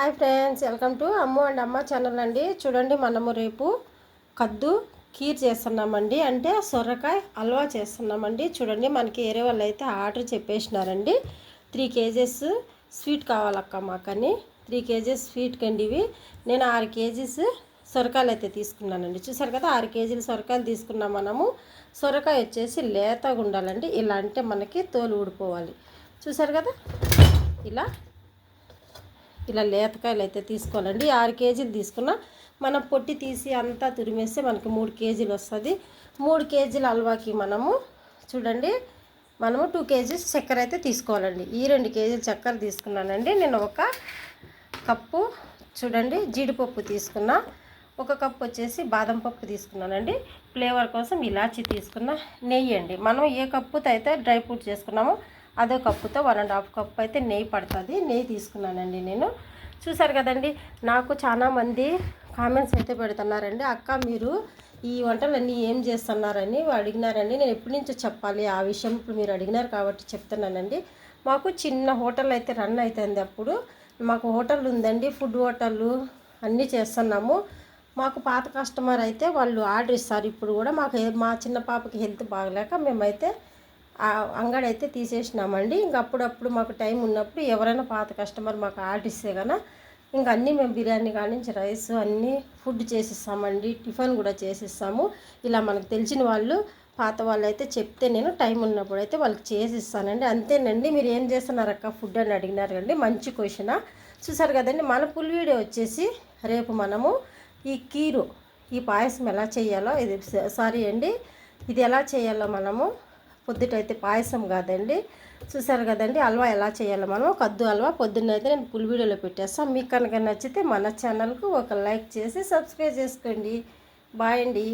Hi friends welcome to అమ్మ and అమ్మ channel అండి. చూడండి మనము రేపు కద్దు కీర్ చేస్తున్నామండి. అంటే సొరకాయ హల్వా చేస్తున్నామండి. చూడండి మనకి వేరే వాళ్ళు అయితే ఆర్డర్ చెప్పేసినారండి. త్రీ కేజెస్ స్వీట్ కావాలక్క మాకని. త్రీ కేజెస్ స్వీట్ కండి ఇవి. నేను ఆరు కేజీస్ సొరకాయలు అయితే తీసుకున్నానండి. చూసారు కదా ఆరు కేజీలు సొరకాయలు తీసుకున్నాం మనము. సొరకాయ వచ్చేసి లేతగా ఉండాలండి. ఇలా అంటే మనకి తోలు ఊడిపోవాలి. చూసారు కదా? ఇలా ఇలా లేతకాయలు అయితే తీసుకోవాలండి. ఆరు కేజీలు తీసుకున్న మనం పొట్టి తీసి అంతా తురిమేస్తే మనకి మూడు కేజీలు వస్తుంది. మూడు కేజీల హల్వాకి మనము చూడండి మనము టూ కేజీస్ చక్కెర అయితే తీసుకోవాలండి. ఈ రెండు కేజీలు చక్కెర తీసుకున్నానండి. నేను ఒక కప్పు చూడండి జీడిపప్పు తీసుకున్నా. ఒక కప్పు వచ్చేసి బాదం పప్పు తీసుకున్నానండి. ఫ్లేవర్ కోసం ఇలాచి తీసుకున్న నెయ్యి అండి. మనం ఏ కప్పుతో అయితే డ్రై ఫ్రూట్ చేసుకున్నామో అదో కప్పుతో వన్ అండ్ హాఫ్ కప్ అయితే నెయ్యి పడుతుంది. నెయ్యి తీసుకున్నానండి నేను. చూసారు కదండి నాకు చాలామంది కామెంట్స్ అయితే పెడుతున్నారండి అక్క మీరు ఈ వంటలన్నీ ఏం చేస్తున్నారని అడిగినారండి నేను ఎప్పటి నుంచో చెప్పాలి. ఆ విషయం ఇప్పుడు మీరు అడిగినారు కాబట్టి చెప్తున్నానండి. మాకు చిన్న హోటల్ అయితే రన్ అవుతుంది అప్పుడు. మాకు హోటల్ ఉందండి ఫుడ్ హోటళ్ళు అన్నీ చేస్తున్నాము. మాకు పాత కస్టమర్ అయితే వాళ్ళు ఆర్డర్ ఇస్తారు. ఇప్పుడు కూడా మాకు మా చిన్న పాపకి హెల్త్ బాగలేక మేమైతే అంగడి అయితే తీసేసినామండి. ఇంక అప్పుడప్పుడు మాకు టైం ఉన్నప్పుడు ఎవరైనా పాత కస్టమర్ మాకు ఆర్డర్ ఇస్తే కనుక ఇంక అన్నీ మేము బిర్యానీ కానించి రైస్ అన్నీ ఫుడ్ చేసిస్తామండి. టిఫిన్ కూడా చేసిస్తాము. ఇలా మనకు తెలిసిన వాళ్ళు పాత వాళ్ళు అయితే చెప్తే నేను టైం ఉన్నప్పుడు అయితే వాళ్ళకి చేసిస్తానండి. అంతేనండి. మీరు ఏం చేస్తున్నారు అక్క ఫుడ్ అని అడిగినారు కండి మంచి క్వశ్చన్? చూసారు కదండి మన పుల్ వీడియో వచ్చేసి రేపు మనము ఈ కీరు ఈ పాయసం ఎలా చేయాలో ఇది సారీ అండి. ఇది ఎలా చేయాలో మనము పొద్దుటైతే పాయసం కాదండి. చూసారు కదండి హల్వా ఎలా చేయాలో మనం. కద్దు హల్వా పొద్దున్న అయితే నేను ఫుల్ వీడియోలో పెట్టేస్తాను మీకు కనుక నచ్చితే మన ఛానల్కు ఒక లైక్ చేసి సబ్స్క్రైబ్ చేసుకోండి. బాయ్ అండి.